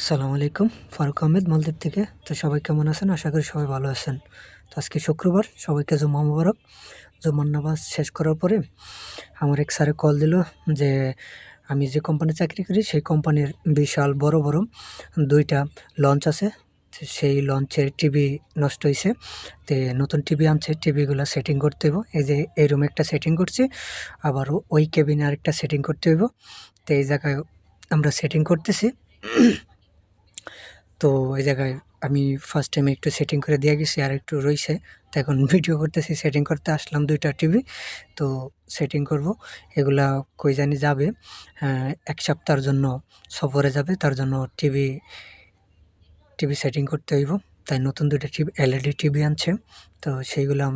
আসসালামু আলাইকুম, ফারুক আহমেদ, মালদ্বীপ থেকে। তো সবাই কেমন আছেন? আশা করি সবাই ভালো আছেন। তো আজকে শুক্রবার, সবাইকে জুম্মা মুবারক। জুম্মার নামাজ শেষ করার পরে আমার এক স্যারে কল দিল যে, আমি যে কোম্পানি চাকরি করি, সেই কোম্পানির বিশাল বড় বড় দুইটা লঞ্চ আছে। সেই লঞ্চের টিভি নষ্ট হয়েছে তো নতুন টিভি আনছে টিভিগুলো সেটিং করতে হইব। এই যে, এই রুমে একটা সেটিং করছি। আবার ওই কেবিনে আরেকটা সেটিং করতে হইব। তো এই জায়গায় আমরা সেটিং করতেছি। তো এই জায়গায় আমি ফার্স্ট টাইম একটু সেটিং করে দিয়ে গেছি, আর একটু রইছে। তো এখন ভিডিও করতেছি সেটিং করতে আসলাম দুইটা টিভি তো সেটিং করব, এগুলা কই জানি যাবে। এক সপ্তাহের জন্য সফরে যাবে, তার জন্য টিভি টিভি সেটিং করতে হইব। তাই নতুন দুইটা টিভি এলইডি টিভি আনছে। তো সেইগুলো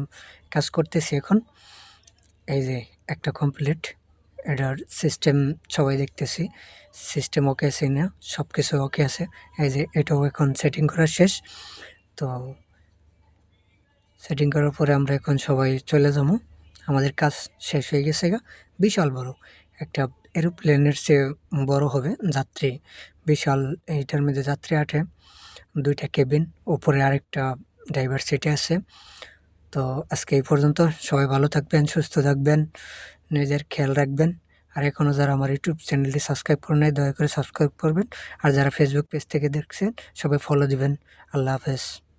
কাজ করতেছি এখন। এই যে একটা কমপ্লিট এটার সিস্টেম সবাই দেখতেছি। সিস্টেম ওকে আছে না? সব কিছু ওকে আছে। এই যে এটাও এখন সেটিং করা শেষ। তো সেটিং করার পরে আমরা এখন সবাই চলে যাব। আমাদের কাজ শেষ হয়ে গেছে গা। বিশাল বড়। একটা এরোপ্লেনের চেয়ে বড় হবে যাত্রী। বিশাল এইটার মধ্যে যাত্রী আটে। দুইটা কেবিন উপরে আরেকটা ড্রাইভার সিটে আছে। তো আজকে এই পর্যন্ত সবাই ভালো থাকবেন, সুস্থ থাকবেন। নিজের খেয়াল রাখবেন। আর এখনও যারা আমার ইউটিউব চ্যানেলটি সাবস্ক্রাইব করে নেয় দয়া করে সাবস্ক্রাইব করবেন। আর যারা ফেসবুক পেজ থেকে দেখছেন, সবাই ফলো দিবেন। আল্লাহ হাফেজ।